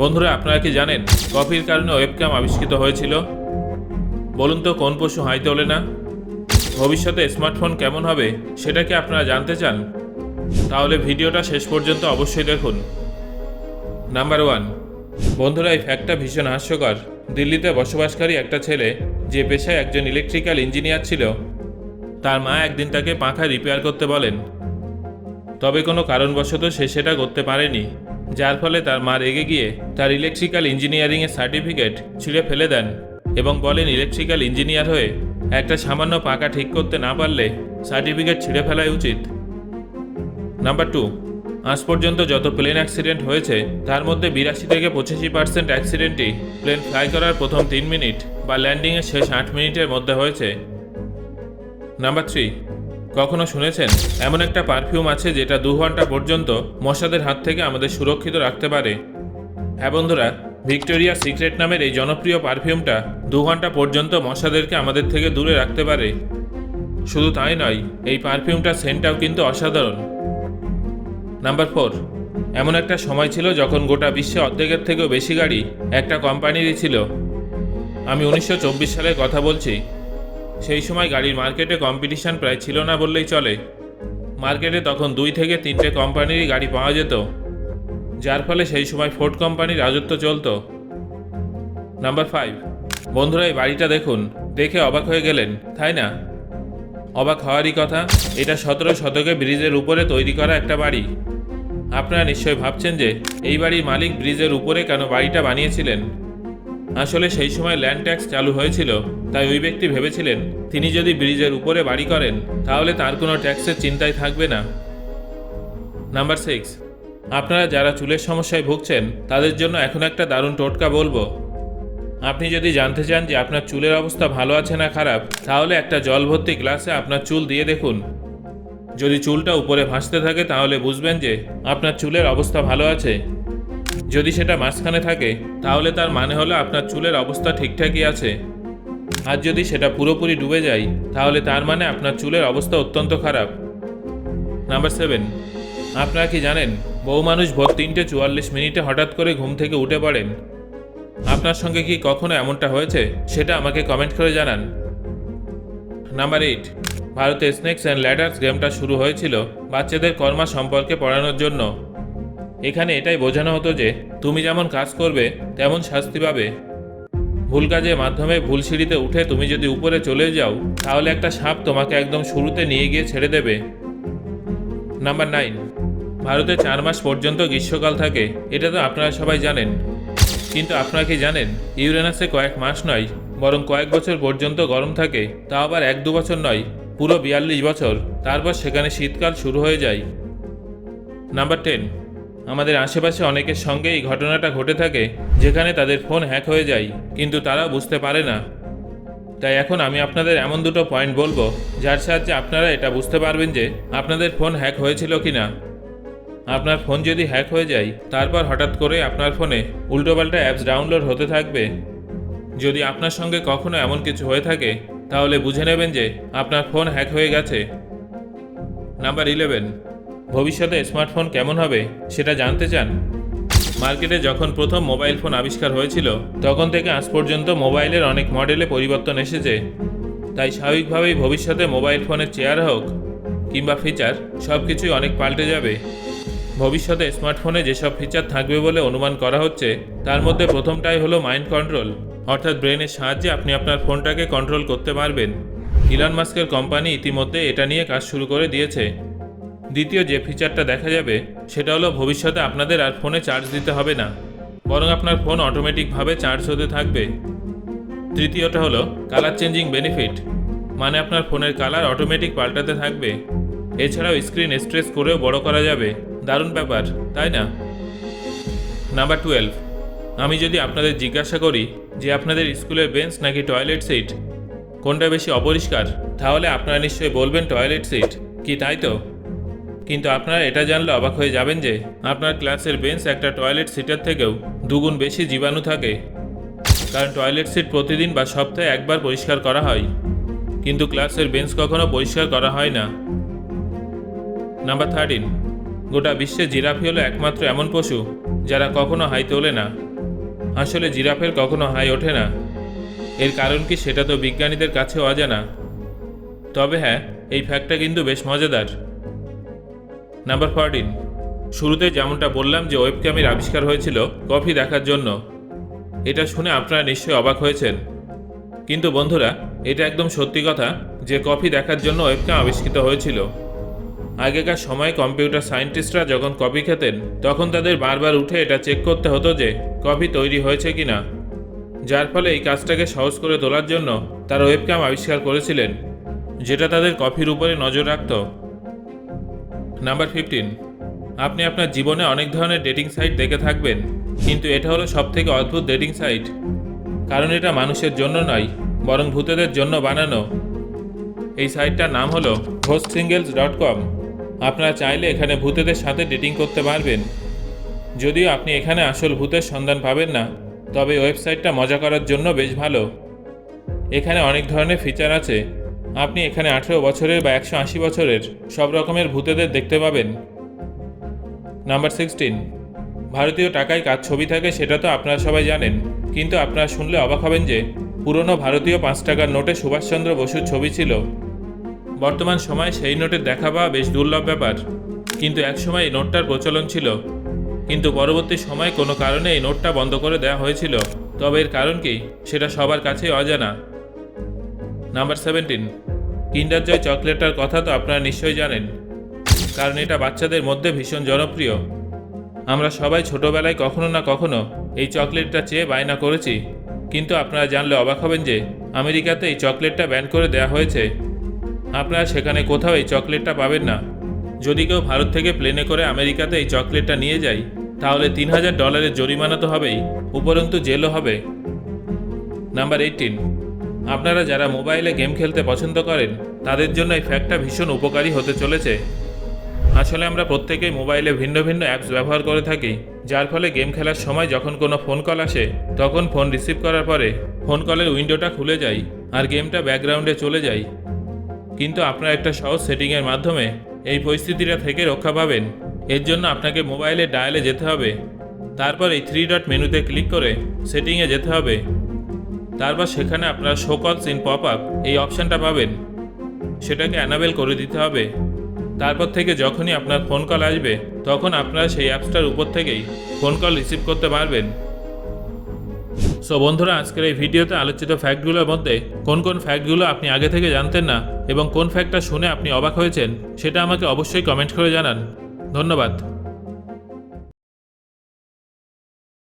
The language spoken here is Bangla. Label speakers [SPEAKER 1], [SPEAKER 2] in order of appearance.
[SPEAKER 1] বন্ধুরা, আপনারা কি জানেন কফির কারণে ওয়েবক্যাম আবিষ্কৃত হয়েছিল? বলুন তো, কোন পশু হাই তোলে না? ভবিষ্যতে স্মার্টফোন কেমন হবে, সেটা কি আপনারা জানতে চান? তাহলে ভিডিওটা শেষ পর্যন্ত অবশ্যই দেখুন। নাম্বার ওয়ান, বন্ধুরা, এই ফ্যাক্টটা ভীষণ হাস্যকর। দিল্লিতে বসবাসকারী একটা ছেলে, যে পেশায় একজন ইলেকট্রিক্যাল ইঞ্জিনিয়ার ছিল, তার মা একদিন তাকে পাখা রিপেয়ার করতে বলেন। তবে কোনো কারণবশত সে সেটা করতে পারেনি। যার ফলে তার মা রেগে গিয়ে তার ইলেকট্রিক্যাল ইঞ্জিনিয়ারিংয়ের সার্টিফিকেট ছিঁড়ে ফেলে দেন এবং বলেন ইলেকট্রিক্যাল ইঞ্জিনিয়ার হয়ে একটা সামান্য পাকা ঠিক করতে না পারলে সার্টিফিকেট ছিঁড়ে ফেলাই উচিত। নাম্বার টু আজ পর্যন্ত যত প্লেন অ্যাক্সিডেন্ট হয়েছে, তার মধ্যে বিরাশি থেকে পঁচাশি পার্সেন্ট অ্যাক্সিডেন্টই প্লেন ফ্লাই করার প্রথম তিন মিনিট বা ল্যান্ডিংয়ের শেষ আট মিনিটের মধ্যে হয়েছে। নাম্বার থ্রি কখনো শুনেছেন? এমন একটা পারফিউম আছে যেটা দু ঘণ্টা পর্যন্ত মশাদের হাত থেকে আমাদের সুরক্ষিত রাখতে পারে। হ্যাঁ বন্ধুরা, ভিক্টোরিয়া সিক্রেট নামের এই জনপ্রিয় পারফিউমটা দু ঘণ্টা পর্যন্ত মশাদেরকে আমাদের থেকে দূরে রাখতে পারে। শুধু তাই নয়, এই পারফিউমটার সেন্টটাও কিন্তু অসাধারণ। নাম্বার ফোর, এমন একটা সময় ছিল যখন গোটা বিশ্বে অর্ধেকের থেকেও বেশি গাড়ি একটা কোম্পানিরই ছিল। আমি উনিশশো চব্বিশ সালের কথা বলছি। সেই সময় গাড়ির মার্কেটে কম্পিটিশন প্রায় ছিল না বললেই চলে। মার্কেটে তখন দুই থেকে তিনটে কোম্পানিরই গাড়ি পাওয়া যেত, যার ফলে সেই সময় ফোর্ড কোম্পানির রাজত্ব চলতো। নাম্বার ফাইভ বন্ধুরা, এই বাড়িটা দেখুন, দেখে অবাক হয়ে গেলেন, তাই না? অবাক হওয়ারই কথা, এটা সতেরো শতকে ব্রিজের উপরে তৈরি করা একটা বাড়ি। আপনারা নিশ্চয়ই ভাবছেন যে, এই বাড়ির মালিক ব্রিজের উপরে কেন বাড়িটা বানিয়েছিলেন? আসলে সেই সময় ল্যান্ড ট্যাক্স চালু হয়েছিল, তাই ওই ব্যক্তি ভেবেছিলেন, তিনি যদি ব্রিজের উপরে বাড়ি করেন, তাহলে তার কোনো ট্যাক্সের চিন্তাই থাকবে না। নাম্বার সিক্স, আপনারা যারা চুলের সমস্যায় ভুগছেন, তাদের জন্য এখন একটা দারুণ টোটকা বলব। আপনি যদি জানতে চান যে আপনার চুলের অবস্থা ভালো আছে না খারাপ, তাহলে একটা জল ভর্তি গ্লাসে আপনার চুল দিয়ে দেখুন। যদি চুলটা উপরে ভাসতে থাকে, তাহলে বুঝবেন যে আপনার চুলের অবস্থা ভালো আছে। যদি সেটা মাঝখানে থাকে, তাহলে তার মানে হলো আপনার চুলের অবস্থা ঠিকঠাকই আছে। আর যদি সেটা পুরোপুরি ডুবে যায়, তাহলে তার মানে আপনার চুলের অবস্থা অত্যন্ত খারাপ। নাম্বার সেভেন, আপনারা কি জানেন, বহু মানুষ ভোর তিনটে চুয়াল্লিশ মিনিটে হঠাৎ করে ঘুম থেকে উঠে পড়েন? আপনার সঙ্গে কি কখনো এমনটা হয়েছে? সেটা আমাকে কমেন্ট করে জানান। নাম্বার এইট, ভারতে স্নেকস অ্যান্ড ল্যাডার্স গেমটা শুরু হয়েছিল বাচ্চাদের কর্মা সম্পর্কে পড়ানোর জন্য। এখানে এটাই বোঝানো হতো যে তুমি যেমন কাজ করবে, তেমন শাস্তি পাবে। ভুল কাজের মাধ্যমে ভুল সিঁড়িতে উঠে তুমি যদি উপরে চলে যাও, তাহলে একটা সাপ তোমাকে একদম শুরুতে নিয়ে গিয়ে ছেড়ে দেবে। Number nine. ভারতে চার মাস পর্যন্ত গ্রীষ্মকাল থাকে, এটা তো আপনারা সবাই জানেন। কিন্তু আপনারা কি জানেন, ইউরেনাসে কয়েক মাস নয়, বরং কয়েক বছর পর্যন্ত গরম থাকে তা আবার এক দু বছর নয়, পুরো বিয়াল্লিশ বছর। তারপর সেখানে শীতকাল শুরু হয়ে যায়। Number ten. আমাদের আশেপাশে অনেকের সঙ্গে এই ঘটনাটা ঘটে থাকে, যেখানে তাদের ফোন হ্যাক হয়ে যায়, কিন্তু তারা বুঝতে পারে না। তাই এখন আমি আপনাদের এমন দুটো পয়েন্ট বলব, যার সাহায্যে আপনারা এটা বুঝতে পারবেন যে আপনাদের ফোন হ্যাক হয়েছিল কি না আপনার ফোন যদি হ্যাক হয়ে যায়, তারপর হঠাৎ করে আপনার ফোনে উল্টোপাল্টা অ্যাপস ডাউনলোড হতে থাকবে। যদি আপনার সঙ্গে কখনো এমন কিছু হয়ে থাকে, তাহলে বুঝে নেবেন যে আপনার ফোন হ্যাক হয়ে গেছে। নাম্বার ইলেভেন ভবিষ্যতে স্মার্টফোন কেমন হবে সেটা জানতে চান? মার্কেটে যখন প্রথম মোবাইল ফোন আবিষ্কার হয়েছিল, তখন থেকে আজ পর্যন্ত মোবাইলের অনেক মডেলে পরিবর্তন এসেছে। তাই স্বাভাবিকভাবেই ভবিষ্যতে মোবাইল ফোনের চেয়ার হোক কিংবা ফিচার সব কিছুই অনেক পাল্টে যাবে। ভবিষ্যতে স্মার্টফোনে যেসব ফিচার থাকবে বলে অনুমান করা হচ্ছে, তার মধ্যে প্রথমটাই হলো মাইন্ড কন্ট্রোল। অর্থাৎ ব্রেনের সাহায্যে আপনি আপনার ফোনটাকে কন্ট্রোল করতে পারবেন। ইলন মাস্কের কোম্পানি ইতিমধ্যে এটা নিয়ে কাজ শুরু করে দিয়েছে। দ্বিতীয় যে ফিচারটা দেখা যাবে, সেটা হলো ভবিষ্যতে আপনাদের আর ফোনে চার্জ দিতে হবে না। বরং আপনার ফোন অটোমেটিকভাবে চার্জ হতে থাকবে। তৃতীয়টা হলো কালার চেঞ্জিং বেনিফিট মানে আপনার ফোনের কালার অটোমেটিক পাল্টাতে থাকবে। এছাড়াও স্ক্রিন স্ট্রেস করেও বড় করা যাবে। দারুণ ব্যাপার, তাই না? নাম্বার টুয়েলভ আমি যদি আপনাদের জিজ্ঞাসা করি যে আপনাদের স্কুলের বেঞ্চ নাকি টয়লেট সিট কোনটা বেশি অপরিষ্কার, তাহলে আপনারা নিশ্চয়ই বলবেন টয়লেট সিট কি তাই তো? কিন্তু আপনারা এটা জানলে অবাক হয়ে যাবেন যে আপনার ক্লাসের বেঞ্চ একটা টয়লেট সিটের থেকেও দুগুণ বেশি জীবাণু থাকে। কারণ টয়লেট সিট প্রতিদিন বা সপ্তাহে একবার পরিষ্কার করা হয়। কিন্তু ক্লাসের বেঞ্চ কখনো পরিষ্কার করা হয় না। নাম্বার থার্টিন গোটা বিশ্বে জিরাফি হলো একমাত্র এমন পশু যারা কখনো হাই তোলে না। আসলে জিরাফের কখনো হাই ওঠে না। এর কারণ কি সেটা তো বিজ্ঞানীদের কাছেও অজানা। তবে হ্যাঁ এই ফ্যাক্টটা কিন্তু বেশ মজাদার। নাম্বার ফোরটিন শুরুতে যেমনটা বললাম যে ওয়েবক্যামের আবিষ্কার হয়েছিল কফি দেখার জন্য। এটা শুনে আপনারা নিশ্চয়ই অবাক হয়েছেন। কিন্তু বন্ধুরা, এটা একদম সত্যি কথা যে কফি দেখার জন্য ওয়েবক্যাম আবিষ্কৃত হয়েছিল। আগেকার সময় কম্পিউটার সায়েন্টিস্টরা যখন কফি খেতেন, তখন তাদের বারবার উঠে এটা চেক করতে হতো যে কফি তৈরি হয়েছে কিনা। যার ফলে এই কাজটাকে সহজ করে তোলার জন্য তারা ওয়েবক্যাম আবিষ্কার করেছিলেন, যেটা তাদের কফির উপরে নজর রাখত। নাম্বার ফিফটিন আপনি আপনার জীবনে অনেক ধরনের ডেটিং সাইট দেখে থাকবেন, কিন্তু এটা হলো সবথেকে অদ্ভুত ডেটিং সাইট কারণ এটা মানুষের জন্য নয়, বরং ভূতেদের জন্য বানানো। এই সাইটটার নাম হলো ঘোস্ট সিঙ্গেলস ডট কম আপনারা চাইলে এখানে ভূতেদের সাথে ডেটিং করতে পারবেন। যদিও আপনি এখানে আসল ভূতের সন্ধান পাবেন না, তবে ওয়েবসাইটটা মজা করার জন্য বেশ ভালো। এখানে অনেক ধরনের ফিচার আছে আপনি এখানে আঠেরো বছরের বা একশো আশি বছরের সব রকমের ভূতেদের দেখতে পাবেন। নাম্বার সিক্সটিন, ভারতীয় টাকায় কাজ ছবি থাকে সেটা তো আপনারা সবাই জানেন, কিন্তু আপনারা শুনলে অবাক হবেন যে পুরনো ভারতীয় পাঁচ টাকার নোটে সুভাষচন্দ্র বসুর ছবি ছিল। বর্তমান সময়ে সেই নোটের দেখা পাওয়া বেশ দুর্লভ ব্যাপার, কিন্তু একসময় এই নোটটার প্রচলন ছিল। কিন্তু পরবর্তী সময়ে কোনো কারণে এই নোটটা বন্ধ করে দেওয়া হয়েছিল। তবে এর কারণ কি, সেটা সবার কাছেই অজানা। নাম্বার সেভেন্টিন কিন্ডার জয় চকলেটটার কথা তো আপনারা নিশ্চয়ই জানেন, কারণ এটা বাচ্চাদের মধ্যে ভীষণ জনপ্রিয়। আমরা সবাই ছোটবেলায় কখনো না কখনো এই চকলেটটা চেয়ে বায়না করেছি, কিন্তু আপনারা জানলে অবাক হবেন যে আমেরিকাতে এই চকলেটটা ব্যান করে দেওয়া হয়েছে। আপনারা সেখানে কোথাও এই চকলেটটা পাবেন না। যদি কেউ ভারত থেকে প্লেনে করে আমেরিকাতে এই চকলেটটা নিয়ে যায়, তাহলে তিন হাজার ডলারের জরিমানা তো হবেই, উপরন্তু জেলও হবে। নাম্বার এইটিন আপনারা যারা মোবাইলে গেম খেলতে পছন্দ করেন, তাদের জন্য এই ফ্যাক্টটা ভীষণ উপকারী হতে চলেছে। আসলে আমরা প্রত্যেকেই মোবাইলে ভিন্ন ভিন্ন অ্যাপস ব্যবহার করে থাকি, যার ফলে গেম খেলার সময় যখন কোনো ফোন কল আসে, তখন ফোন রিসিভ করার পরে ফোন কলের উইন্ডোটা খুলে যায় আর গেমটা ব্যাকগ্রাউন্ডে চলে যায়। কিন্তু আপনার একটা সহজ সেটিংয়ের মাধ্যমে এই পরিস্থিতিটা থেকে রক্ষা পাবেন। এর জন্য আপনাকে মোবাইলে ডায়ালে যেতে হবে। তারপর এই থ্রি ডট মেনুতে ক্লিক করে সেটিংয়ে যেতে হবে। তারপর সেখানে আপনার শো কলস ইন পপ আপ এই অপশানটা পাবেন। সেটাকে অ্যানাবেল করে দিতে হবে। তারপর থেকে যখনই আপনার ফোন কল আসবে, তখন আপনারা সেই অ্যাপসটার উপর থেকেই ফোন কল রিসিভ করতে পারবেন। সো বন্ধুরা, আজকের এই ভিডিওতে আলোচিত ফ্যাক্টগুলোর মধ্যে কোন কোন ফ্যাক্টগুলো আপনি আগে থেকে জানতেন না এবং কোন ফ্যাক্টটা শুনে আপনি অবাক হয়েছেন, সেটা আমাকে অবশ্যই কমেন্ট করে জানান। ধন্যবাদ।